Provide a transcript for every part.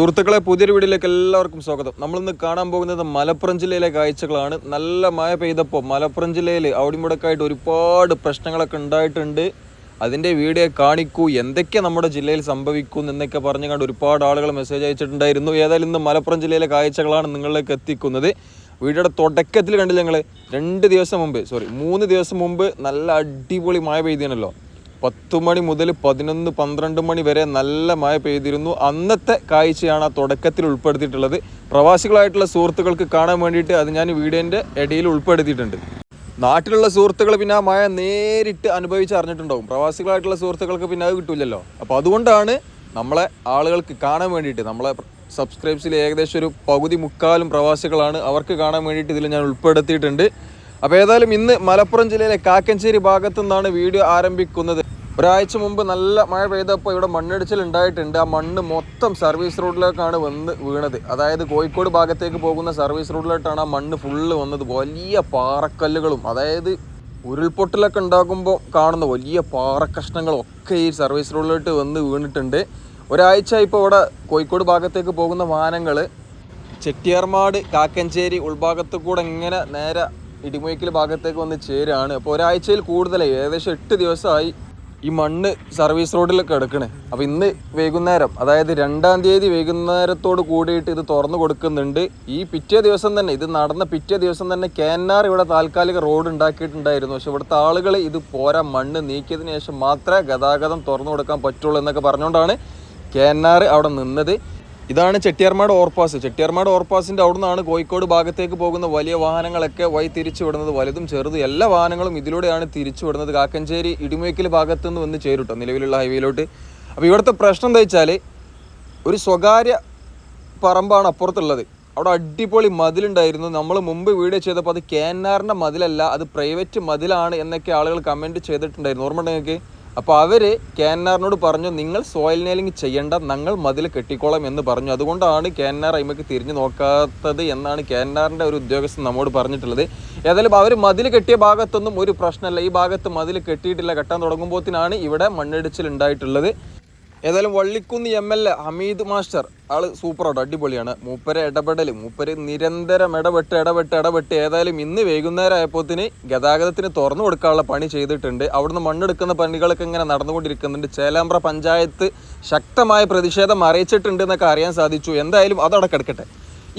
സുഹൃത്തുക്കളെ പുതിയൊരു വീഡിയോയിലേക്ക് എല്ലാവർക്കും സ്വാഗതം. നമ്മളിന്ന് കാണാൻ പോകുന്നത് മലപ്പുറം ജില്ലയിലെ കാഴ്ചകളാണ്. നല്ല മഴ പെയ്തപ്പോൾ മലപ്പുറം ജില്ലയിൽ അവിടിമുടക്കായിട്ട് ഒരുപാട് പ്രശ്നങ്ങളൊക്കെ ഉണ്ടായിട്ടുണ്ട്. അതിന്റെ വീഡിയോ കാണിക്കൂ. എന്തൊക്കെ നമ്മുടെ ജില്ലയിൽ സംഭവിക്കും എന്നൊക്കെ പറഞ്ഞു കണ്ട് ഒരുപാട് ആളുകൾ മെസ്സേജ് അയച്ചിട്ടുണ്ടായിരുന്നു. ഏതായാലും ഇന്ന് മലപ്പുറം ജില്ലയിലെ കാഴ്ചകളാണ് നിങ്ങളിലേക്ക് എത്തിക്കുന്നത്. വീഡിയോയുടെ തുടക്കത്തിൽ കണ്ടില്ല ഞങ്ങൾ രണ്ട് ദിവസം മുമ്പ് സോറി മൂന്ന് ദിവസം മുമ്പ് നല്ല അടിപൊളി മഴ പെയ്തിനല്ലോ പത്ത് മണി മുതൽ പതിനൊന്ന് പന്ത്രണ്ട് മണി വരെ നല്ല മഴ പെയ്തിരുന്നു. അന്നത്തെ കാഴ്ചയാണ് ആ തുടക്കത്തിൽ ഉൾപ്പെടുത്തിയിട്ടുള്ളത്. പ്രവാസികളായിട്ടുള്ള സുഹൃത്തുക്കൾക്ക് കാണാൻ വേണ്ടിയിട്ട് അത് ഞാൻ വീഡിയോന്റെ ഇടയിൽ ഉൾപ്പെടുത്തിയിട്ടുണ്ട്. നാട്ടിലുള്ള സുഹൃത്തുക്കൾ പിന്നെ ആ മഴ നേരിട്ട് അനുഭവിച്ച് അറിഞ്ഞിട്ടുണ്ടാവും. പ്രവാസികളായിട്ടുള്ള സുഹൃത്തുക്കൾക്ക് പിന്നെ അത് കിട്ടില്ലല്ലോ അപ്പോൾ അതുകൊണ്ടാണ് നമ്മളെ ആളുകൾക്ക് കാണാൻ വേണ്ടിയിട്ട് നമ്മളെ സബ്സ്ക്രൈബ്സിൽ ഏകദേശം ഒരു പകുതി മുക്കാലും പ്രവാസികളാണ് അവർക്ക് കാണാൻ വേണ്ടിയിട്ട് ഇതിൽ ഞാൻ ഉൾപ്പെടുത്തിയിട്ടുണ്ട്. അപ്പോൾ ഏതായാലും ഇന്ന് മലപ്പുറം ജില്ലയിലെ കാക്കഞ്ചേരി ഭാഗത്തു നിന്നാണ് വീഡിയോ ആരംഭിക്കുന്നത്. ഒരാഴ്ച മുമ്പ് നല്ല മഴ പെയ്തപ്പോൾ ഇവിടെ മണ്ണിടിച്ചിൽ ഉണ്ടായിട്ടുണ്ട്. ആ മണ്ണ് മൊത്തം സർവീസ് റോഡിലേക്കാണ് വന്ന് വീണത്. അതായത് കോഴിക്കോട് ഭാഗത്തേക്ക് പോകുന്ന സർവീസ് റോഡിലോട്ടാണ് ആ മണ്ണ് ഫുള്ള് വന്നത്. വലിയ പാറക്കല്ലുകളും അതായത് ഉരുൾപൊട്ടലൊക്കെ ഉണ്ടാകുമ്പോൾ കാണുന്ന വലിയ പാറക്കഷ്ണങ്ങളൊക്കെ ഈ സർവീസ് റോഡിലോട്ട് വന്ന് വീണിട്ടുണ്ട്. ഒരാഴ്ച ഇപ്പോൾ ഇവിടെ കോഴിക്കോട് ഭാഗത്തേക്ക് പോകുന്ന വാഹനങ്ങൾ ചെട്ടിയാർമാട് കാക്കഞ്ചേരി ഉൾഭാഗത്ത് കൂടെ ഇങ്ങനെ നേരെ ഇടിമൊയ്ക്കൽ ഭാഗത്തേക്ക് വന്ന് ചേരുകയാണ്. അപ്പോൾ ഒരാഴ്ചയിൽ കൂടുതലായി ഏകദേശം എട്ട് ദിവസമായി ഈ മണ്ണ് സർവീസ് റോഡിലൊക്കെ എടുക്കണേ. അപ്പോൾ ഇന്ന് വൈകുന്നേരം അതായത് രണ്ടാം തീയതി വൈകുന്നേരത്തോട് കൂടിയിട്ട് ഇത് തുറന്നു കൊടുക്കുന്നുണ്ട്. ഈ പിറ്റേ ദിവസം തന്നെ ഇത് നടന്ന പിറ്റേ ദിവസം തന്നെ കേന്നാർ ഇവിടെ താൽക്കാലിക റോഡ് ഉണ്ടാക്കിയിട്ടുണ്ടായിരുന്നു. പക്ഷെ ഇവിടുത്തെ ആളുകൾ ഇത് പോരാ മണ്ണ് നീക്കിയതിന് ശേഷം മാത്രമേ ഗതാഗതം തുറന്നു കൊടുക്കാൻ പറ്റുള്ളൂ എന്നൊക്കെ പറഞ്ഞുകൊണ്ടാണ് കേന്നാർ അവിടെ നിന്നത്. ഇതാണ് ചെട്ടിയാർമാട് ഓവർപാസ്. ചെട്ടിയാർമാട് ഓവർപാസിന്റെ നിന്നാണ് കോഴിക്കോട് ഭാഗത്തേക്ക് പോകുന്ന വലിയ വാഹനങ്ങളൊക്കെ വഴി തിരിച്ചു വിടുന്നത്. വലുതും ചെറുതും എല്ലാ വാഹനങ്ങളും ഇതിലൂടെയാണ് തിരിച്ചു വിടുന്നത്. കാക്കഞ്ചേരി ഇടിമേക്കൽ ഭാഗത്തു നിന്ന് വന്ന് ചേരുട്ടോ നിലവിലുള്ള ഹൈവേയിലോട്ട്. അപ്പോൾ ഇവിടുത്തെ പ്രശ്നം എന്താ വെച്ചാൽ ഒരു സ്വകാര്യ പറമ്പാണ് അപ്പുറത്തുള്ളത്. അവിടെ അടിപൊളി മതിലുണ്ടായിരുന്നു. നമ്മൾ മുമ്പ് വീഡിയോ ചെയ്തപ്പോൾ അത് കെ എൻ ആറിന്റെ മതിലല്ല അത് പ്രൈവറ്റ് മതിലാണ് എന്നൊക്കെ ആളുകൾ കമന്റ് ചെയ്തിട്ടുണ്ടായിരുന്നു. ഓർമ്മ ഉണ്ടെങ്കിൽ അപ്പോൾ അവർ കേന്നാറിനോട് പറഞ്ഞു നിങ്ങൾ സോയിൽ നെയിലിംഗ് ചെയ്യേണ്ട ഞങ്ങൾ മതിൽ കെട്ടിക്കോളാം എന്ന് പറഞ്ഞു. അതുകൊണ്ടാണ് കേന്നാർ അയിമക്ക് തിരിഞ്ഞു നോക്കാത്തത് എന്നാണ് കേന്നാറിന്റെ ഒരു ഉദ്യോഗസ്ഥൻ നമ്മോട് പറഞ്ഞിട്ടുള്ളത്. ഏതായാലും അവർ മതിൽ കെട്ടിയ ഭാഗത്തൊന്നും ഒരു പ്രശ്നമല്ല. ഈ ഭാഗത്ത് മതിൽ കെട്ടിയിട്ടില്ല. കെട്ടാൻ തുടങ്ങുമ്പോഴത്തിനാണ് ഇവിടെ മണ്ണിടിച്ചിൽ ഉണ്ടായിട്ടുള്ളത് ഏതായാലും Vallikkunnu M L A Hameed master. ആൾ സൂപ്പറാട്ടോ അടിപൊളിയാണ്. മൂപ്പരെ ഇടപെടൽ മൂപ്പര് നിരന്തരം ഇടപെട്ട് ഇടപെട്ട് ഇടപെട്ട് ഏതായാലും ഇന്ന് വൈകുന്നേരം ആയപ്പോത്തിന് ഗതാഗതത്തിന് തുറന്നു കൊടുക്കാനുള്ള പണി ചെയ്തിട്ടുണ്ട്. അവിടുന്ന് മണ്ണെടുക്കുന്ന പണികളൊക്കെ ഇങ്ങനെ നടന്നുകൊണ്ടിരിക്കുന്നുണ്ട്. ചേലാമ്പ്ര പഞ്ചായത്ത് ശക്തമായ പ്രതിഷേധം അറിയിച്ചിട്ടുണ്ട് എന്നൊക്കെ അറിയാൻ സാധിച്ചു. എന്തായാലും അതവിടെ കിടക്കട്ടെ.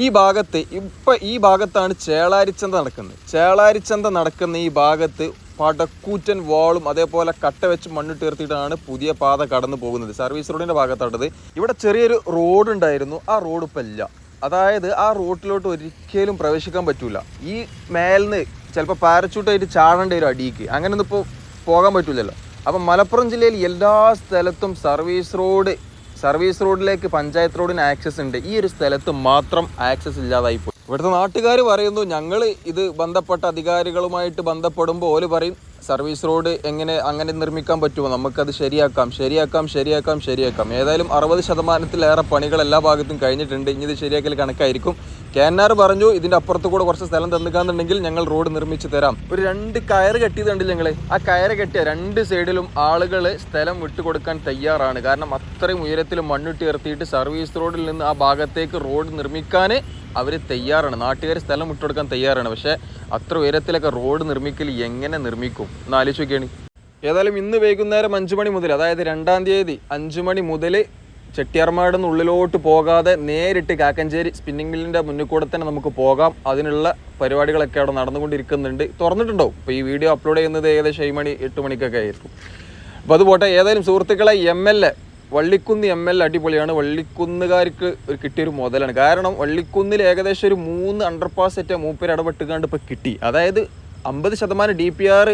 ഈ ഭാഗത്ത് ഇപ്പം ഈ ഭാഗത്താണ് ചേളാരിച്ചന്ത നടക്കുന്നത്. ചേളാരിച്ചന്ത നടക്കുന്ന ഈ ഭാഗത്ത് പടക്കൂറ്റൻ വാളും അതേപോലെ കട്ട വെച്ച് മണ്ണിട്ട് ഉയർത്തിയിട്ടാണ് പുതിയ പാത കടന്നു പോകുന്നത്. സർവീസ് റോഡിന്റെ ഭാഗത്താണത് ഇവിടെ ചെറിയൊരു റോഡ് ഉണ്ടായിരുന്നു. ആ റോഡ് ഇപ്പം ഇല്ല. അതായത് ആ റോട്ടിലോട്ട് ഒരിക്കലും പ്രവേശിക്കാൻ പറ്റില്ല ഈ മേലിന്ന് ചിലപ്പോൾ പാരച്ചൂട്ടായിട്ട് ചാടേണ്ടി വരും അടിയിക്ക് അങ്ങനെയൊന്നും ഇപ്പോൾ പോകാൻ പറ്റില്ലല്ലോ അപ്പം മലപ്പുറം ജില്ലയിൽ എല്ലാ സ്ഥലത്തും സർവീസ് റോഡ് സർവീസ് റോഡിലേക്ക് പഞ്ചായത്ത് റോഡിന് ആക്സസ് ഉണ്ട്. ഈ ഒരു സ്ഥലത്ത് മാത്രം ആക്സസ് ഇല്ലാതായി പോയി. ഇവിടുത്തെ നാട്ടുകാർ പറയുന്നു ഞങ്ങൾ ഇത് ബന്ധപ്പെട്ട അധികാരികളുമായിട്ട് ബന്ധപ്പെടുമ്പോൾ ഓൽ പറയും സർവീസ് റോഡ് എങ്ങനെ അങ്ങനെ നിർമ്മിക്കാൻ പറ്റുമോ? നമുക്കത് ശരിയാക്കാം ശരിയാക്കാം ശരിയാക്കാം ശരിയാക്കാം. ഏതായാലും അറുപത് ശതമാനത്തിലേറെ പണികൾ എല്ലാ ഭാഗത്തും കഴിഞ്ഞിട്ടുണ്ട്. ഇനി ഇത് ശരിയാക്കൽ കണക്കായിരിക്കും. കെ എൻ ആർ പറഞ്ഞു ഇതിന്റെ അപ്പുറത്ത് കൂടെ കുറച്ച് സ്ഥലം തന്നിക്കാന്നുണ്ടെങ്കിൽ ഞങ്ങൾ റോഡ് നിർമ്മിച്ച് തരാം. ഒരു രണ്ട് കയറ് കെട്ടിയത് കണ്ടില്ല ഞങ്ങൾ ആ കയറ് കെട്ടിയ രണ്ട് സൈഡിലും ആളുകൾ സ്ഥലം വിട്ടുകൊടുക്കാൻ തയ്യാറാണ്. കാരണം അത്രയും ഉയരത്തിൽ മണ്ണിട്ട് ഉയർത്തിയിട്ട് സർവീസ് റോഡിൽ നിന്ന് ആ ഭാഗത്തേക്ക് റോഡ് നിർമ്മിക്കാൻ അവർ തയ്യാറാണ്. നാട്ടുകാർ സ്ഥലം വിട്ടുകൊടുക്കാൻ തയ്യാറാണ്. പക്ഷേ അത്ര ഉയരത്തിലൊക്കെ റോഡ് നിർമ്മിക്കൽ എങ്ങനെ നിർമ്മിക്കും? എന്ന് ആലോചിച്ച് ഏതായാലും ഇന്ന് വൈകുന്നേരം അഞ്ചു മണി മുതൽ അതായത് രണ്ടാം തീയതി അഞ്ചു മണി മുതൽ ചെട്ടിയാർമാട് ഉള്ളിലോട്ട് പോകാതെ നേരിട്ട് കാക്കഞ്ചേരി സ്പിന്നിംഗ് മില്ലിന്റെ മുന്നിൽ കൂടെ തന്നെ നമുക്ക് പോകാം. അതിനുള്ള പരിപാടികളൊക്കെ അവിടെ നടന്നുകൊണ്ടിരിക്കുന്നുണ്ട്. തുറന്നിട്ടുണ്ടാവും. ഇപ്പോൾ ഈ വീഡിയോ അപ്ലോഡ് ചെയ്യുന്നത് ഏകദേശം ഏഴ് മണി എട്ട് മണിക്കൊക്കെ ആയിരിക്കും. അപ്പോൾ അതുപോട്ടെ ഏതായാലും സുഹൃത്തുക്കളെ M L A Vallikkunnu M L അടിപൊളിയാണ്. വള്ളിക്കുന്നുകാർക്ക് ഒരു കിട്ടിയൊരു മുതലാണ്. കാരണം വള്ളിക്കുന്നിൽ ഏകദേശം ഒരു മൂന്ന് അണ്ടർ പാസ് സെറ്റ് മൂപ്പര് ഇടപെട്ടുകാണ്ട് ഇപ്പോൾ കിട്ടി. അതായത് അമ്പത് ശതമാനം ഡി പി ആർ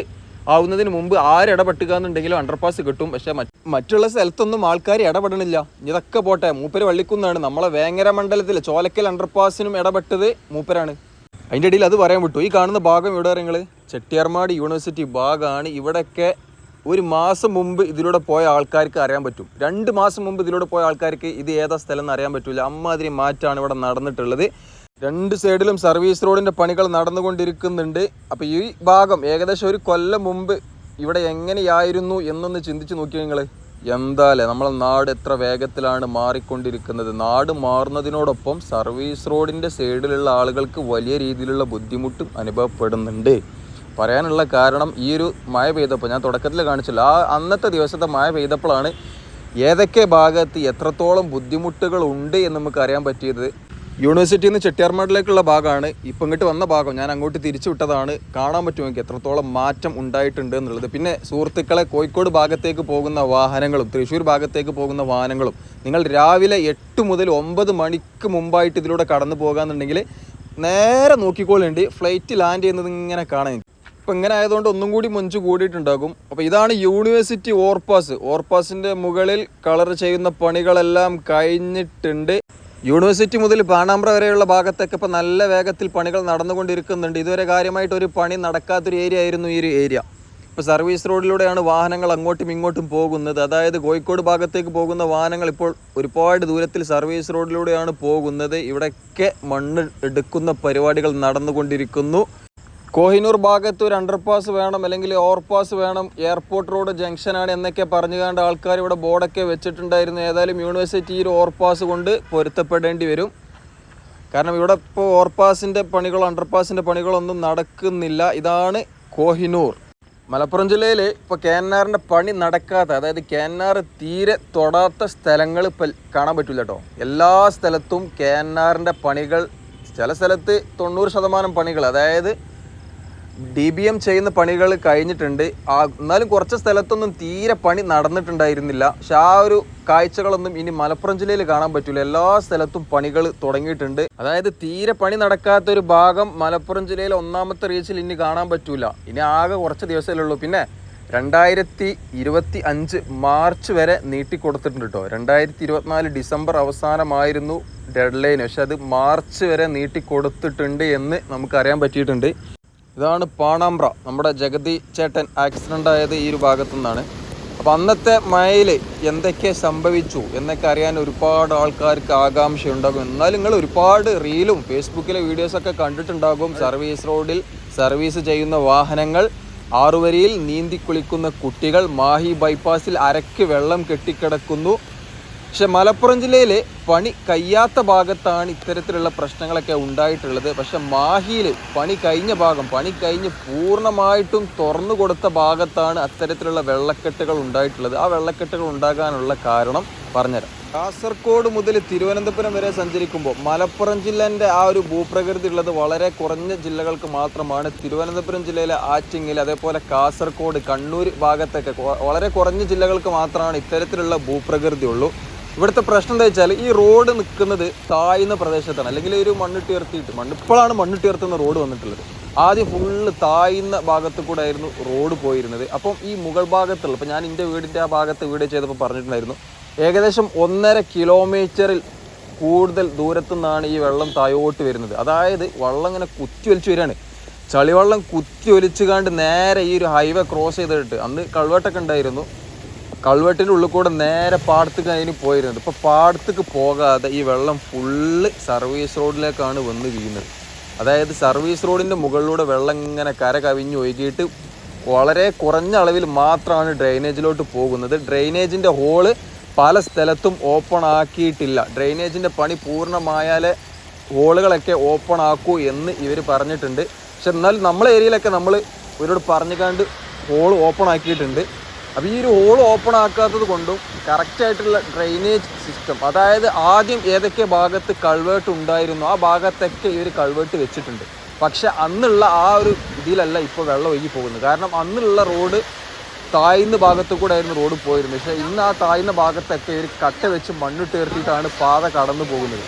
ആവുന്നതിന് മുമ്പ് ആര് ഇടപെട്ടുക എന്നുണ്ടെങ്കിലും അണ്ടർ പാസ് കിട്ടും. പക്ഷേ മറ്റുള്ള സ്ഥലത്തൊന്നും ആൾക്കാർ ഇടപെടണില്ല. ഇതൊക്കെ പോട്ടെ മൂപ്പര് വള്ളിക്കുന്നാണ്. നമ്മളെ വേങ്ങര മണ്ഡലത്തിൽ ചോലക്കൽ അണ്ടർ പാസിനും ഇടപെട്ടത് മൂപ്പരാണ്. അതിന്റെ ഇടയിൽ അത് പറയാൻ വിട്ടു. ഈ കാണുന്ന ഭാഗം ഇവിടെ നിങ്ങൾ ചെട്ടിയാർമാട് യൂണിവേഴ്സിറ്റി ഭാഗമാണ് ഇവിടെയൊക്കെ ഒരു മാസം മുമ്പ് ഇതിലൂടെ പോയ ആൾക്കാർക്ക് അറിയാൻ പറ്റും. രണ്ട് മാസം മുമ്പ് ഇതിലൂടെ പോയ ആൾക്കാർക്ക് ഇത് ഏതാ സ്ഥലം എന്ന് അറിയാൻ പറ്റില്ല അമ്മാതിരി മാറ്റാണ് ഇവിടെ നടന്നിട്ടുള്ളത്. രണ്ട് സൈഡിലും സർവീസ് റോഡിന്റെ പണികൾ നടന്നുകൊണ്ടിരിക്കുന്നുണ്ട്. അപ്പോൾ ഈ ഭാഗം ഏകദേശം ഒരു കൊല്ലം മുമ്പ് ഇവിടെ എങ്ങനെയായിരുന്നു എന്നൊന്ന് ചിന്തിച്ച് നോക്കിയാൽ നിങ്ങൾ എന്താല്ലേ? നമ്മളെ നാട് എത്ര വേഗത്തിലാണ് മാറിക്കൊണ്ടിരിക്കുന്നത്. നാട് മാറുന്നതിനോടൊപ്പം സർവീസ് റോഡിന്റെ സൈഡിലുള്ള ആളുകൾക്ക് വലിയ രീതിയിലുള്ള ബുദ്ധിമുട്ടും അനുഭവപ്പെടുന്നുണ്ട്. പറയാനുള്ള കാരണം ഈ ഒരു മഴ പെയ്തപ്പോൾ ഞാൻ തുടക്കത്തിൽ കാണിച്ചില്ല. ആ അന്നത്തെ ദിവസത്തെ മഴ പെയ്തപ്പോഴാണ് ഏതൊക്കെ ഭാഗത്ത് എത്രത്തോളം ബുദ്ധിമുട്ടുകൾ ഉണ്ട് എന്ന് നമുക്ക് അറിയാൻ പറ്റിയത്. യൂണിവേഴ്സിറ്റിയിൽ നിന്ന് ചെട്ടിയാർമാടിലേക്കുള്ള ഭാഗമാണ്. ഇപ്പം ഇങ്ങോട്ട് വന്ന ഭാഗം. ഞാൻ അങ്ങോട്ട് തിരിച്ചു വിട്ടതാണ്. കാണാൻ പറ്റുമെങ്കിൽ എത്രത്തോളം മാറ്റം ഉണ്ടായിട്ടുണ്ട് എന്നുള്ളത്. പിന്നെ സുഹൃത്തുക്കളെ കോഴിക്കോട് ഭാഗത്തേക്ക് പോകുന്ന വാഹനങ്ങളും തൃശ്ശൂർ ഭാഗത്തേക്ക് പോകുന്ന വാഹനങ്ങളും നിങ്ങൾ രാവിലെ എട്ട് മുതൽ ഒമ്പത് മണിക്ക് മുമ്പായിട്ട് ഇതിലൂടെ കടന്നു പോകാന്നുണ്ടെങ്കിൽ നേരെ നോക്കിക്കോളുണ്ട്. ഫ്ലൈറ്റ് ലാൻഡ് ചെയ്യുന്നത് ഇങ്ങനെ കാണാൻ ഇപ്പം ഇങ്ങനെ ആയതുകൊണ്ട് ഒന്നും കൂടി മൊഞ്ച് കൂടിയിട്ടുണ്ടാകും. അപ്പോൾ ഇതാണ് യൂണിവേഴ്സിറ്റി ഓർപ്പാസ് ഓർപ്പാസിന്റെ മുകളിൽ കളർ ചെയ്യുന്ന പണികളെല്ലാം കഴിഞ്ഞിട്ടുണ്ട്. യൂണിവേഴ്സിറ്റി മുതൽ പാണാമ്പ്ര വരെയുള്ള ഭാഗത്തൊക്കെ ഇപ്പോൾ നല്ല വേഗത്തിൽ പണികൾ നടന്നുകൊണ്ടിരിക്കുന്നുണ്ട്. ഇതുവരെ കാര്യമായിട്ട് ഒരു പണി നടക്കാത്തൊരു ഏരിയ ആയിരുന്നു ഈ ഒരു ഏരിയ ഇപ്പോൾ സർവീസ് റോഡിലൂടെയാണ് വാഹനങ്ങൾ അങ്ങോട്ടും ഇങ്ങോട്ടും പോകുന്നത്. അതായത് കോഴിക്കോട് ഭാഗത്തേക്ക് പോകുന്ന വാഹനങ്ങൾ ഇപ്പോൾ ഒരുപാട് ദൂരത്തിൽ സർവീസ് റോഡിലൂടെയാണ് പോകുന്നത്. ഇവിടെയൊക്കെ മണ്ണ് എടുക്കുന്ന പരിപാടികൾ നടന്നുകൊണ്ടിരിക്കുന്നു. കോഹിനൂർ ഭാഗത്ത് ഒരു അണ്ടർപാസ് വേണം അല്ലെങ്കിൽ ഓവർപാസ് വേണം. എയർപോർട്ട് റോഡ് ജംഗ്ഷനാണ് എന്നൊക്കെ പറഞ്ഞു കണ്ട ആൾക്കാർ ഇവിടെ ബോർഡൊക്കെ വെച്ചിട്ടുണ്ടായിരുന്നു. ഏതായാലും യൂണിവേഴ്സിറ്റി ഈ ഓവർപാസ് കൊണ്ട് പൊരുത്തപ്പെടേണ്ടി വരും. കാരണം ഇവിടെ ഇപ്പോൾ ഓവർപാസിന്റെ പണികളോ അണ്ടർപാസിന്റെ പണികളൊന്നും നടക്കുന്നില്ല. ഇതാണ് കോഹിനൂർ. മലപ്പുറം ജില്ലയിൽ ഇപ്പോൾ കേന്നാറിന്റെ പണി നടക്കാത്ത അതായത് കേന്നാർ തീരെ തൊടാത്ത സ്ഥലങ്ങൾ ഇപ്പം കാണാൻ പറ്റില്ല കേട്ടോ എല്ലാ സ്ഥലത്തും കേന്നാറിന്റെ പണികൾ ചില സ്ഥലത്ത് തൊണ്ണൂറ് ശതമാനം പണികൾ അതായത് ഡി ബി എം ചെയ്യുന്ന പണികൾ കഴിഞ്ഞിട്ടുണ്ട്. ആ എന്നാലും കുറച്ച് സ്ഥലത്തൊന്നും തീരെ പണി നടന്നിട്ടുണ്ടായിരുന്നില്ല. പക്ഷെ ആ ഒരു കാഴ്ചകളൊന്നും ഇനി മലപ്പുറം ജില്ലയിൽ കാണാൻ പറ്റില്ല എല്ലാ സ്ഥലത്തും പണികൾ തുടങ്ങിയിട്ടുണ്ട്. അതായത് തീരെ പണി നടക്കാത്ത ഒരു ഭാഗം മലപ്പുറം ജില്ലയിലെ ഒന്നാമത്തെ റീച്ചിൽ ഇനി കാണാൻ പറ്റൂല. ഇനി ആകെ കുറച്ച് ദിവസമല്ലേ ഉള്ളൂ പിന്നെ രണ്ടായിരത്തി ഇരുപത്തി അഞ്ച് മാർച്ച് വരെ നീട്ടിക്കൊടുത്തിട്ടുണ്ട് കേട്ടോ. രണ്ടായിരത്തി ഇരുപത്തിനാല് ഡിസംബർ അവസാനമായിരുന്നു ഡെഡ് ലൈൻ പക്ഷെ അത് മാർച്ച് വരെ നീട്ടിക്കൊടുത്തിട്ടുണ്ട് എന്ന് നമുക്കറിയാൻ പറ്റിയിട്ടുണ്ട്. ഇതാണ് പാണാമ്പ്ര നമ്മുടെ ജഗതി ചേട്ടൻ ആക്സിഡന്റ് ആയത് ഈ ഒരു ഭാഗത്തു നിന്നാണ് അപ്പോൾ അന്നത്തെ മഴയിൽ എന്തൊക്കെ സംഭവിച്ചു എന്നൊക്കെ അറിയാൻ ഒരുപാട് ആൾക്കാർക്ക് ആകാംക്ഷ ഉണ്ടാകും എന്നാലും നിങ്ങൾ ഒരുപാട് റീലും ഫേസ്ബുക്കിലെ വീഡിയോസൊക്കെ കണ്ടിട്ടുണ്ടാകും. സർവീസ് റോഡിൽ സർവീസ് ചെയ്യുന്ന വാഹനങ്ങൾ ആറുവരിയിൽ നീന്തി കുളിക്കുന്ന കുട്ടികൾ മാഹി ബൈപ്പാസിൽ അരക്ക് വെള്ളം കെട്ടിക്കിടക്കുന്നു. പക്ഷെ മലപ്പുറം ജില്ലയിൽ പണി കഴിയാത്ത ഭാഗത്താണ് ഇത്തരത്തിലുള്ള പ്രശ്നങ്ങളൊക്കെ ഉണ്ടായിട്ടുള്ളത്. പക്ഷെ മാഹിയിൽ പണി കഴിഞ്ഞ ഭാഗം പണി കഴിഞ്ഞ് പൂർണമായിട്ടും തുറന്നു കൊടുത്ത ഭാഗത്താണ് അത്തരത്തിലുള്ള വെള്ളക്കെട്ടുകൾ ഉണ്ടായിട്ടുള്ളത്. ആ വെള്ളക്കെട്ടുകൾ ഉണ്ടാകാനുള്ള കാരണം പറഞ്ഞുതരാം. കാസർഗോഡ് മുതൽ തിരുവനന്തപുരം വരെ സഞ്ചരിക്കുമ്പോൾ മലപ്പുറം ജില്ലേന്റെ ആ ഒരു ഭൂപ്രകൃതി ഉള്ളത് വളരെ കുറഞ്ഞ ജില്ലകൾക്ക് മാത്രമാണ്. തിരുവനന്തപുരം ജില്ലയിലെ ആറ്റിങ്ങിൽ അതേപോലെ കാസർഗോഡ് കണ്ണൂർ ഭാഗത്തൊക്കെ വളരെ കുറഞ്ഞ ജില്ലകൾക്ക് മാത്രമാണ് ഇത്തരത്തിലുള്ള ഭൂപ്രകൃതി ഉള്ളൂ. ഇവിടുത്തെ പ്രശ്നം എന്താ വെച്ചാൽ ഈ റോഡ് നിൽക്കുന്നത് താഴ്ന്ന പ്രദേശത്താണ്. അല്ലെങ്കിൽ ഒരു മണ്ണിട്ട് ഉയർത്തിയിട്ട് മണ്ണ് ഇപ്പോഴാണ് മണ്ണിട്ട് ഉയർത്തുന്ന റോഡ് വന്നിട്ടുള്ളത്. ആദ്യം ഫുള്ള് താഴ്ന്ന ഭാഗത്ത് കൂടെ ആയിരുന്നു റോഡ് പോയിരുന്നത്. അപ്പം ഈ മുകൾ ഭാഗത്തുള്ള ഇപ്പം ഞാൻ എന്റെ വീടിന്റെ ആ ഭാഗത്ത് വീട് ചെയ്തപ്പോൾ പറഞ്ഞിട്ടുണ്ടായിരുന്നു ഏകദേശം ഒന്നര കിലോമീറ്ററിൽ കൂടുതൽ ദൂരത്തു നിന്നാണ് ഈ വെള്ളം തായോട്ട് വരുന്നത്. അതായത് വെള്ളം ഇങ്ങനെ കുത്തി വലിച്ചു വരികയാണ്. ചളിവെള്ളം കുത്തി ഒലിച്ചുകാണ്ട് നേരെ ഈ ഒരു ഹൈവേ ക്രോസ് ചെയ്തിട്ട് അന്ന് കൾവെട്ടൊക്കെ ഉണ്ടായിരുന്നു. കൾവെട്ടിന്റെ ഉള്ളിൽ കൂടെ നേരെ പാടത്തേക്ക് അതിന് പോയിരുന്നത്. ഇപ്പോൾ പാടത്തേക്ക് പോകാതെ ഈ വെള്ളം ഫുള്ള് സർവീസ് റോഡിലേക്കാണ് വന്ന് വീഴുന്നത് അതായത് സർവീസ് റോഡിന്റെ മുകളിലൂടെ വെള്ളം ഇങ്ങനെ കര കവിഞ്ഞ് ഒഴുകിയിട്ട് വളരെ കുറഞ്ഞ അളവിൽ മാത്രമാണ് ഡ്രെയിനേജിലോട്ട് പോകുന്നത്. ഡ്രെയിനേജിന്റെ ഹോൾ പല സ്ഥലത്തും ഓപ്പൺ ആക്കിയിട്ടില്ല. ഡ്രെയിനേജിന്റെ പണി പൂർണമായാലേ ഹോളുകളൊക്കെ ഓപ്പൺ ആക്കൂ എന്ന് ഇവർ പറഞ്ഞിട്ടുണ്ട്. പക്ഷെ എന്നാലും നമ്മളെ ഏരിയയിലൊക്കെ നമ്മൾ ഇവരോട് പറഞ്ഞു കണ്ട് ഹോൾ ഓപ്പൺ ആക്കിയിട്ടുണ്ട്. അപ്പോൾ ഈ ഒരു ഹോൾ ഓപ്പൺ ആക്കാത്തത് കൊണ്ടും കറക്റ്റായിട്ടുള്ള ഡ്രെയിനേജ് സിസ്റ്റം അതായത് ആദ്യം ഏതൊക്കെ ഭാഗത്ത് കൾവേർട്ട് ഉണ്ടായിരുന്നു ആ ഭാഗത്തൊക്കെ ഒരു കൾവേർട്ട് വെച്ചിട്ടുണ്ട്. പക്ഷെ അന്നുള്ള ആ ഒരു ഇതിലല്ല ഇപ്പോൾ വെള്ളം ഒഴുകി പോകുന്നത്. കാരണം അന്നുള്ള റോഡ് താഴ്ന്ന ഭാഗത്തു കൂടെ ആയിരുന്നു റോഡ് പോയിരുന്നത്. പക്ഷേ ഇന്ന് ആ താഴ്ന്ന ഭാഗത്തൊക്കെ ഒരു കട്ട വെച്ച് മണ്ണിട്ട് ഉയർത്തിയിട്ടാണ് പാത കടന്നു പോകുന്നത്.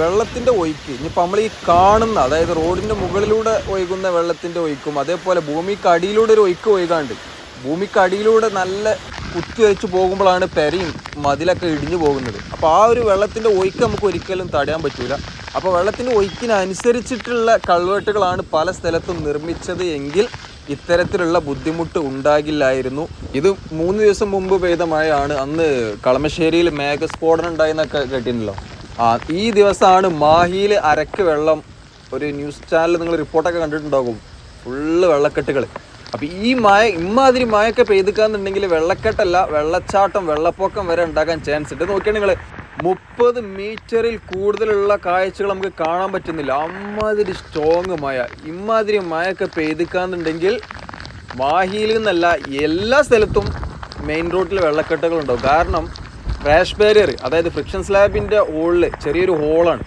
വെള്ളത്തിന്റെ ഒഴുക്ക് ഇനിയിപ്പോൾ നമ്മൾ ഈ കാണുന്ന അതായത് റോഡിന്റെ മുകളിലൂടെ ഒഴുകുന്ന വെള്ളത്തിന്റെ ഒഴുക്കും അതേപോലെ ഭൂമിക്ക് അടിയിലൂടെ ഒരു ഒഴുക്ക് ഒഴുകാണ്ട് ഭൂമിക്ക് അടിയിലൂടെ നല്ല കുത്തി വെച്ച് പോകുമ്പോഴാണ് പെരയും മതിലൊക്കെ ഇടിഞ്ഞു പോകുന്നത്. അപ്പോൾ ആ ഒരു വെള്ളത്തിന്റെ ഒഴുക്ക് നമുക്ക് ഒരിക്കലും തടയാൻ പറ്റൂല. അപ്പോൾ വെള്ളത്തിന്റെ ഒഴുക്കിനനുസരിച്ചിട്ടുള്ള കൾവേട്ടുകളാണ് പല സ്ഥലത്തും നിർമ്മിച്ചത് എങ്കിൽ ഇത്തരത്തിലുള്ള ബുദ്ധിമുട്ട് ഉണ്ടാകില്ലായിരുന്നു. ഇത് മൂന്ന് ദിവസം മുമ്പ് പെയ്ത മഴയാണ് അന്ന് കളമശ്ശേരിയിൽ മേഘസ്ഫോടനം ഉണ്ടായെന്നൊക്കെ കേട്ടിട്ടുണ്ടല്ലോ. ആ ഈ ദിവസമാണ് മാഹിയിൽ അരക്ക് വെള്ളം ഒരു ന്യൂസ് ചാനൽ നിങ്ങൾ റിപ്പോർട്ടൊക്കെ കണ്ടിട്ടുണ്ടാകും. ഫുള്ള് വെള്ളക്കെട്ടുകൾ അപ്പം ഈ മഴ ഇമ്മാതിരി മഴയൊക്കെ പെയ്തുക്കാന്നുണ്ടെങ്കിൽ വെള്ളക്കെട്ടല്ല വെള്ളച്ചാട്ടം വെള്ളപ്പൊക്കം വരെ ഉണ്ടാക്കാൻ ചാൻസ് ഉണ്ട്. നോക്കിയാണ് നിങ്ങൾ മുപ്പത് മീറ്ററിൽ കൂടുതലുള്ള കാഴ്ചകൾ നമുക്ക് കാണാൻ പറ്റുന്നില്ല. അമ്മാതിരി സ്ട്രോങ് മഴ. ഇമ്മാതിരി മഴയൊക്കെ പെയ്തുക്കാന്നുണ്ടെങ്കിൽ മാഹിയിൽ നിന്നല്ല എല്ലാ സ്ഥലത്തും മെയിൻ റോഡിൽ വെള്ളക്കെട്ടുകൾ ഉണ്ടാവും. കാരണം ക്രാഷ് ബാരിയർ അതായത് ഫ്രിക്ഷൻ സ്ലാബിന്റെ ഹോളിൽ ചെറിയൊരു ഹോളാണ്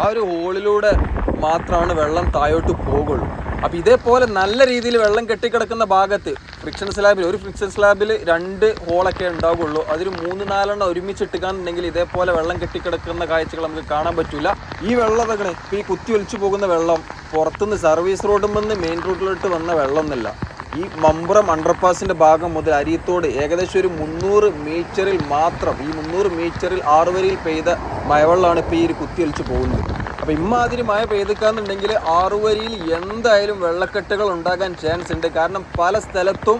ആ ഒരു ഹോളിലൂടെ മാത്രമാണ് വെള്ളം താഴോട്ട് പോകുള്ളൂ. അപ്പോൾ ഇതേപോലെ നല്ല രീതിയിൽ വെള്ളം കെട്ടിക്കിടക്കുന്ന ഭാഗത്ത് ഫ്രിക്ഷൻ സ്ലാബിൽ ഒരു ഫ്രിക്ഷൻ സ്ലാബിൽ രണ്ട് ഹോളൊക്കെ ഉണ്ടാവുള്ളൂ അതിൽ മൂന്ന് നാലെണ്ണം ഒരുമിച്ച് ഇട്ടുകാന്നുണ്ടെങ്കിൽ ഇതേപോലെ വെള്ളം കെട്ടിക്കിടക്കുന്ന കാഴ്ചകൾ നമുക്ക് കാണാൻ പറ്റില്ല ഈ വെള്ളം ഇപ്പോൾ ഈ കുത്തി ഒലിച്ചു പോകുന്ന വെള്ളം പുറത്തുനിന്ന് സർവീസ് റോഡിൽ നിന്ന് മെയിൻ റോഡിലോട്ട് വന്ന വെള്ളം എന്നല്ല ഈ മമ്പുറം അണ്ടർപാസിന്റെ ഭാഗം മുതൽ അരിയത്തോട് ഏകദേശം ഒരു മുന്നൂറ് മീറ്ററിൽ മാത്രം ഈ മുന്നൂറ് മീറ്ററിൽ ആറുവരിയിൽ പെയ്ത മഴവെള്ളമാണ് ഇപ്പോൾ ഈ ഒരു കുത്തിയൊലിച്ച് പോകുന്നത്. അപ്പോൾ ഇമ്മാതിരി മഴ പെയ്തിക്കാന്നുണ്ടെങ്കിൽ ആറുവരിയിൽ എന്തായാലും വെള്ളക്കെട്ടുകൾ ഉണ്ടാകാൻ ചാൻസ് ഉണ്ട്. കാരണം പല സ്ഥലത്തും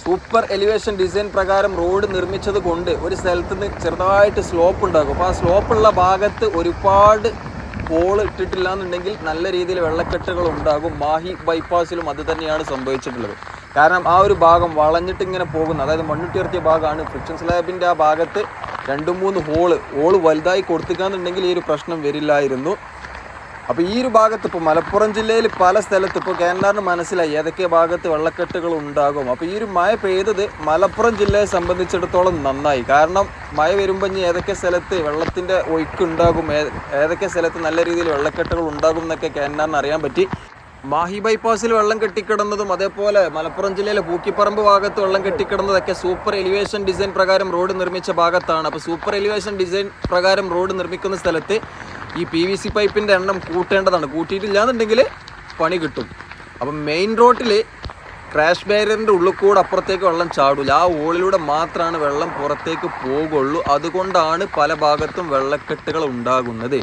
സൂപ്പർ എലിവേഷൻ ഡിസൈൻ പ്രകാരം റോഡ് നിർമ്മിച്ചത് കൊണ്ട് ഒരു സ്ഥലത്ത് നിന്ന് ചെറുതായിട്ട് സ്ലോപ്പ് ഉണ്ടാകും. അപ്പോൾ ആ സ്ലോപ്പുള്ള ഭാഗത്ത് ഒരുപാട് പോൾ ഇട്ടിട്ടില്ല എന്നുണ്ടെങ്കിൽ നല്ല രീതിയിൽ വെള്ളക്കെട്ടുകൾ ഉണ്ടാകും. മാഹി ബൈപ്പാസിലും അത് തന്നെയാണ് സംഭവിച്ചിട്ടുള്ളത്. കാരണം ആ ഒരു ഭാഗം വളഞ്ഞിട്ട് ഇങ്ങനെ പോകുന്ന അതായത് മണ്ണുട്ടിർത്തിയ ഭാഗമാണ്. ഫ്രിക്ഷൻ സ്ലാബിന്റെ ആ ഭാഗത്ത് രണ്ട് മൂന്ന് ഹോൾ ഹോൾ വലുതായി കൊടുത്തുകയെന്നുണ്ടെങ്കിൽ ഈ ഒരു പ്രശ്നം വരില്ലായിരുന്നു. അപ്പോൾ ഈ ഒരു ഭാഗത്ത് ഇപ്പോൾ മലപ്പുറം ജില്ലയിൽ പല സ്ഥലത്ത് ഇപ്പോൾ കേന്ദ്രാറിന് മനസ്സിലായി ഏതൊക്കെ ഭാഗത്ത് വെള്ളക്കെട്ടുകൾ ഉണ്ടാകും. അപ്പോൾ ഈ ഒരു മഴ പെയ്തത് മലപ്പുറം ജില്ലയെ സംബന്ധിച്ചിടത്തോളം നന്നായി. കാരണം മഴ വരുമ്പോൾ ഇനി ഏതൊക്കെ സ്ഥലത്ത് വെള്ളത്തിന്റെ ഒഴുക്ക് ഉണ്ടാകും ഏതൊക്കെ സ്ഥലത്ത് നല്ല രീതിയിൽ വെള്ളക്കെട്ടുകൾ ഉണ്ടാകും എന്നൊക്കെ കേന്ദ്രാറിന് അറിയാൻ പറ്റി. മാഹി ബൈപ്പാസിൽ വെള്ളം കെട്ടിക്കിടന്നതും അതേപോലെ മലപ്പുറം ജില്ലയിലെ പൂക്കിപ്പറമ്പ് ഭാഗത്ത് വെള്ളം കെട്ടിക്കിടന്നതൊക്കെ സൂപ്പർ എലിവേഷൻ ഡിസൈൻ പ്രകാരം റോഡ് നിർമ്മിച്ച ഭാഗത്താണ്. അപ്പോൾ സൂപ്പർ എലിവേഷൻ ഡിസൈൻ പ്രകാരം റോഡ് നിർമ്മിക്കുന്ന സ്ഥലത്ത് ഈ പി വി സി പൈപ്പിന്റെ എണ്ണം കൂട്ടേണ്ടതാണ്. കൂട്ടിയിട്ടില്ല എന്നുണ്ടെങ്കിൽ പണി കിട്ടും. അപ്പം മെയിൻ റോട്ടിൽ ക്രാഷ് ബാരിയറിന്റെ ഉള്ളിൽ കൂടെ അപ്പുറത്തേക്ക് വെള്ളം ചാടില്ല ആ ഓളിലൂടെ മാത്രമാണ് വെള്ളം പുറത്തേക്ക് പോകുള്ളൂ. അതുകൊണ്ടാണ് പല ഭാഗത്തും വെള്ളക്കെട്ടുകൾ ഉണ്ടാകുന്നത്.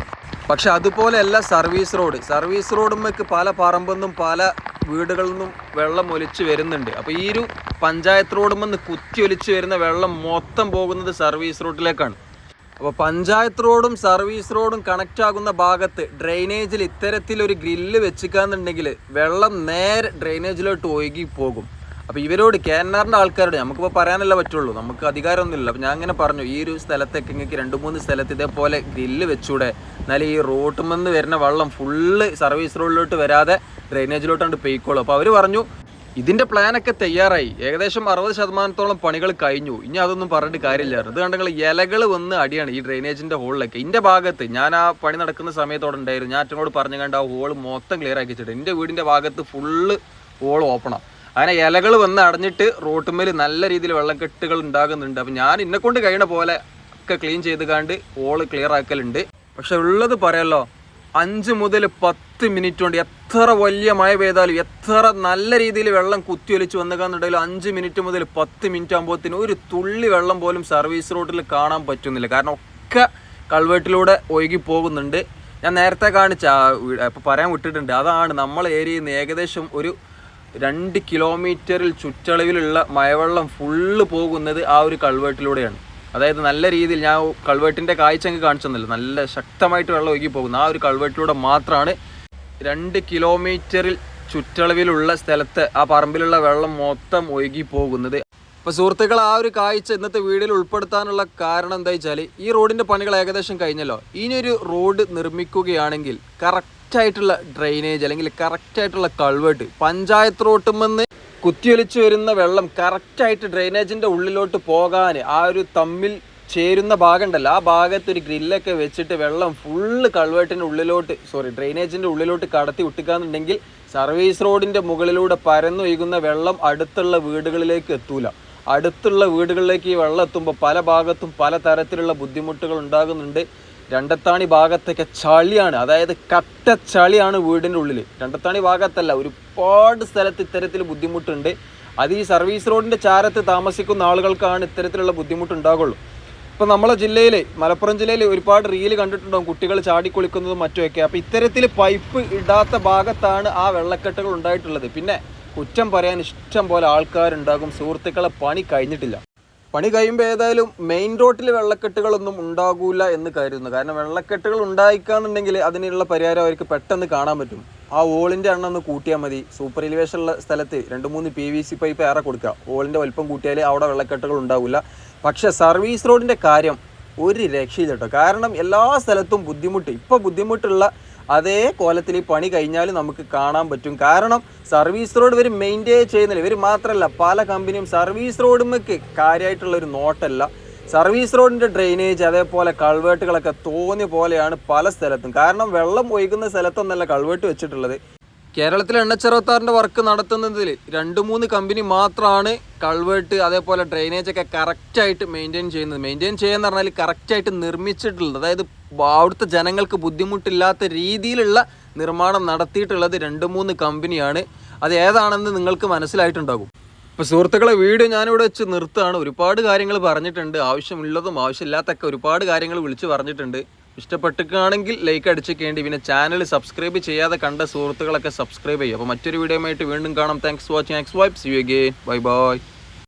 പക്ഷെ അതുപോലെയല്ല സർവീസ് റോഡ്. സർവീസ് റോഡുമ്മക്ക് പല പറമ്പെന്നും പല വീടുകളിൽ നിന്നും വെള്ളം ഒലിച്ച് വരുന്നുണ്ട്. അപ്പോൾ ഈ ഒരു പഞ്ചായത്ത് റോഡുമെന്ന് കുത്തി ഒലിച്ച് വരുന്ന വെള്ളം മൊത്തം പോകുന്നത് സർവീസ് റോഡിലേക്കാണ്. അപ്പോൾ പഞ്ചായത്ത് റോഡും സർവീസ് റോഡും കണക്റ്റ് ആകുന്ന ഭാഗത്ത് ഡ്രെയിനേജിൽ ഇത്തരത്തിലൊരു ഗ്രില്ല് വെച്ചിക്കാന്നുണ്ടെങ്കിൽ വെള്ളം നേരെ ഡ്രെയിനേജിലോട്ട് ഒഴുകി പോകും. അപ്പോൾ ഇവരോട് കേരളാറിന്റെ ആൾക്കാരോട് നമുക്കിപ്പോൾ പറയാനല്ല പറ്റുള്ളൂ. നമുക്ക് അധികാരമൊന്നുമില്ല. അപ്പോൾ ഞാൻ അങ്ങനെ പറഞ്ഞു ഈ ഒരു സ്ഥലത്തേക്ക് നിങ്ങൾക്ക് രണ്ട് മൂന്ന് സ്ഥലത്ത് ഇതേപോലെ ഗ്രില്ല് വെച്ചൂടെ? എന്നാലും ഈ റോട്ടുമെന്ന് വരുന്ന വെള്ളം ഫുള്ള് സർവീസ് റോഡിലോട്ട് വരാതെ ഡ്രെയിനേജിലോട്ടാണ് പെയ്ക്കോളൂ. അപ്പോൾ അവർ പറഞ്ഞു ഇതിന്റെ പ്ലാനൊക്കെ തയ്യാറായി. ഏകദേശം അറുപത് ശതമാനത്തോളം പണികൾ കഴിഞ്ഞു. ഇനി അതൊന്നും പറഞ്ഞിട്ട് കാര്യമില്ലായിരുന്നു ഇത് കണ്ടെങ്കിൽ ഇലകൾ വന്ന് അടിയാണ് ഈ ഡ്രെയിനേജിന്റെ ഹോളിലൊക്കെ ഇന്റെ ഭാഗത്ത് ഞാൻ ആ പണി നടക്കുന്ന സമയത്തോടെ ഉണ്ടായിരുന്നു. ഞാൻ അച്ഛനോട് പറഞ്ഞു കണ്ട് ആ ഹോൾ മൊത്തം ക്ലിയർ ആക്കി വെച്ചിട്ട് എന്റെ വീടിന്റെ ഭാഗത്ത് ഫുള്ള് ഹോൾ ഓപ്പണാണ് അങ്ങനെ ഇലകൾ വന്ന് അടഞ്ഞിട്ട് റോട്ടുമേൽ നല്ല രീതിയിൽ വെള്ളക്കെട്ടുകൾ ഉണ്ടാകുന്നുണ്ട്. അപ്പം ഞാൻ ഇന്നെക്കൊണ്ട് കൊണ്ട് കഴിയണ പോലെ ഒക്കെ ക്ലീൻ ചെയ്ത് കണ്ട് ഹോൾ ക്ലിയർ ആക്കലുണ്ട്. പക്ഷെ ഉള്ളത് പറയാലോ അഞ്ച് മുതൽ പത്ത് മിനിറ്റ് കൊണ്ട് എത്ര വലിയ മഴ പെയ്താലും എത്ര നല്ല രീതിയിൽ വെള്ളം കുത്തിയൊലിച്ച് വന്നേക്കാന്നുണ്ടെങ്കിലും അഞ്ച് മിനിറ്റ് മുതൽ പത്ത് മിനിറ്റ് ആകുമ്പോഴത്തേന് ഒരു തുള്ളി വെള്ളം പോലും സർവീസ് റോഡിൽ കാണാൻ പറ്റുന്നില്ല. കാരണം ഒക്കെ കൾവേട്ടിലൂടെ ഒഴുകി പോകുന്നുണ്ട്. ഞാൻ നേരത്തെ കാണിച്ച ഇപ്പോൾ പറയാൻ വിട്ടിട്ടുണ്ട്. അതാണ് നമ്മളെ ഏരിയയിൽ നിന്ന് ഏകദേശം ഒരു രണ്ട് കിലോമീറ്ററിൽ ചുറ്റളവിലുള്ള മഴവെള്ളം ഫുള്ള് പോകുന്നത് ആ ഒരു കൾവേട്ടിലൂടെയാണ്. അതായത് നല്ല രീതിയിൽ ഞാൻ കൾവേട്ടിന്റെ കാഴ്ച അങ്ങ് കാണിച്ചു നല്ല ശക്തമായിട്ട് വെള്ളം ഒഴുകി പോകുന്നു. ആ ഒരു കൾവേട്ടിലൂടെ മാത്രമാണ് രണ്ട് കിലോമീറ്ററിൽ ചുറ്റളവിലുള്ള സ്ഥലത്ത് ആ പറമ്പിലുള്ള വെള്ളം മൊത്തം ഒഴുകി പോകുന്നത്. അപ്പോൾ സുഹൃത്തുക്കൾ ആ ഒരു കാഴ്ച ഇന്നത്തെ വീഡിയോയിൽ ഉൾപ്പെടുത്താനുള്ള കാരണം എന്താ വെച്ചാൽ ഈ റോഡിന്റെ പണികൾ ഏകദേശം കഴിഞ്ഞല്ലോ. ഇനിയൊരു റോഡ് നിർമ്മിക്കുകയാണെങ്കിൽ കറക്റ്റായിട്ടുള്ള ഡ്രെയിനേജ് അല്ലെങ്കിൽ കറക്റ്റായിട്ടുള്ള കൾവേട്ട് പഞ്ചായത്ത് റോട്ടുമെന്ന് കുത്തിയൊലിച്ച് വരുന്ന വെള്ളം കറക്റ്റായിട്ട് ഡ്രെയിനേജിന്റെ ഉള്ളിലോട്ട് പോകാൻ ആ ഒരു തമ്മിൽ ചേരുന്ന ഭാഗം ഉണ്ടല്ലോ ആ ഭാഗത്ത് ഒരു ഗ്രില്ലൊക്കെ വെച്ചിട്ട് വെള്ളം ഫുള്ള് കൾവേട്ടിന്റെ ഉള്ളിലോട്ട് സോറി ഡ്രെയിനേജിന്റെ ഉള്ളിലോട്ട് കടത്തി വിട്ടുകയെന്നുണ്ടെങ്കിൽ സർവീസ് റോഡിന്റെ മുകളിലൂടെ പരന്നൊഴുകുന്ന വെള്ളം അടുത്തുള്ള വീടുകളിലേക്ക് എത്തൂല. അടുത്തുള്ള വീടുകളിലേക്ക് ഈ വെള്ളം എത്തുമ്പോൾ പല ഭാഗത്തും പല തരത്തിലുള്ള ബുദ്ധിമുട്ടുകൾ ഉണ്ടാകുന്നുണ്ട്. രണ്ടത്താണി ഭാഗത്തൊക്കെ ചളിയാണ്. അതായത് കട്ട ചളിയാണ് വീടിന്റെ ഉള്ളിൽ രണ്ടത്താണി ഭാഗത്തല്ല ഒരുപാട് സ്ഥലത്ത് ഇത്തരത്തിൽ ബുദ്ധിമുട്ടുണ്ട്. അത് ഈ സർവീസ് റോഡിന്റെ ചാരത്ത് താമസിക്കുന്ന ആളുകൾക്കാണ് ഇത്തരത്തിലുള്ള ബുദ്ധിമുട്ടുണ്ടാകുള്ളൂ ഇപ്പം നമ്മളെ ജില്ലയിൽ മലപ്പുറം ജില്ലയിൽ ഒരുപാട് റീൽ കണ്ടിട്ടുണ്ടാകും കുട്ടികൾ ചാടിക്കുളിക്കുന്നതും മറ്റുമൊക്കെ. അപ്പോൾ ഇത്തരത്തിൽ പൈപ്പ് ഇടാത്ത ഭാഗത്താണ് ആ വെള്ളക്കെട്ടുകൾ ഉണ്ടായിട്ടുള്ളത്. പിന്നെ കുറ്റം പറയാൻ ഇഷ്ടം പോലെ ആൾക്കാരുണ്ടാകും. സുഹൃത്തുക്കളെ പണി കഴിഞ്ഞിട്ടില്ല. പണി കഴിയുമ്പോൾ ഏതായാലും മെയിൻ റോട്ടിൽ വെള്ളക്കെട്ടുകളൊന്നും ഉണ്ടാകൂല എന്ന് കരുതുന്നു. കാരണം വെള്ളക്കെട്ടുകൾ ഉണ്ടായിക്കാന്നുണ്ടെങ്കിൽ അതിനുള്ള പരിഹാരം അവർക്ക് പെട്ടെന്ന് കാണാൻ പറ്റും. ആ ഓളിന്റെ എണ്ണം ഒന്ന് കൂട്ടിയാൽ മതി. സൂപ്പർ എലിവേഷൻ ഉള്ള സ്ഥലത്ത് രണ്ട് മൂന്ന് പി വി സി പൈപ്പ് ഏറെ കൊടുക്കുക. ഓളിന്റെ വലിപ്പം കൂട്ടിയാൽ അവിടെ വെള്ളക്കെട്ടുകൾ ഉണ്ടാവില്ല പക്ഷേ സർവീസ് റോഡിന്റെ കാര്യം ഒരു രക്ഷയില്ല കേട്ടോ കാരണം എല്ലാ സ്ഥലത്തും ബുദ്ധിമുട്ട്. ഇപ്പോൾ ബുദ്ധിമുട്ടുള്ള അതേ കോലത്തിൽ ഈ പണി കഴിഞ്ഞാൽ നമുക്ക് കാണാൻ പറ്റും. കാരണം സർവീസ് റോഡ് ഇവർ മെയിന്റെയിൻ ചെയ്യുന്നില്ല. ഇവർ മാത്രമല്ല പല കമ്പനിയും സർവീസ് റോഡുമ്മക്ക് കാര്യമായിട്ടുള്ള ഒരു നോട്ടല്ല. സർവീസ് റോഡിന്റെ ഡ്രെയിനേജ് അതേപോലെ കൾവേട്ടുകളൊക്കെ തോന്നിയ പോലെയാണ് പല സ്ഥലത്തും. കാരണം വെള്ളം ഒഴുകുന്ന സ്ഥലത്തൊന്നല്ല കൾവേട്ട് വെച്ചിട്ടുള്ളത്. കേരളത്തിലെ എണ്ണച്ചെറുപത്താറിന്റെ വർക്ക് നടത്തുന്നതിൽ രണ്ട് മൂന്ന് കമ്പനി മാത്രമാണ് കൾവേട്ട് അതേപോലെ ഡ്രെയിനേജ് ഒക്കെ കറക്റ്റായിട്ട് മെയിന്റെയിൻ ചെയ്യുന്നത്. മെയിന്റെയിൻ ചെയ്യാന്ന് പറഞ്ഞാൽ കറക്റ്റായിട്ട് നിർമ്മിച്ചിട്ടുള്ളത്. അതായത് അവിടുത്തെ ജനങ്ങൾക്ക് ബുദ്ധിമുട്ടില്ലാത്ത രീതിയിലുള്ള നിർമ്മാണം നടത്തിയിട്ടുള്ളത് രണ്ട് മൂന്ന് കമ്പനിയാണ്. അത് ഏതാണെന്ന് നിങ്ങൾക്ക് മനസ്സിലായിട്ടുണ്ടാകും. ഇപ്പോൾ സുഹൃത്തുക്കളെ വീഡിയോ ഞാനിവിടെ വെച്ച് നിർത്തുകയാണ്. ഒരുപാട് കാര്യങ്ങൾ പറഞ്ഞിട്ടുണ്ട്. ആവശ്യമുള്ളതും ആവശ്യമില്ലാത്തൊക്കെ ഒരുപാട് കാര്യങ്ങൾ വിളിച്ച് പറഞ്ഞിട്ടുണ്ട്. ഇഷ്ടപ്പെട്ടിട്ടാണെങ്കിൽ ലൈക്ക് അടിച്ചേക്കേണ്ടി. പിന്നെ ചാനൽ സബ്സ്ക്രൈബ് ചെയ്യാതെ കണ്ട സുഹൃത്തുക്കളൊക്കെ സബ്സ്ക്രൈബ് ചെയ്യുക. അപ്പോൾ മറ്റൊരു വീഡിയോ ആയിട്ട് വീണ്ടും കാണാം. Thanks watching X vibes you again bye bye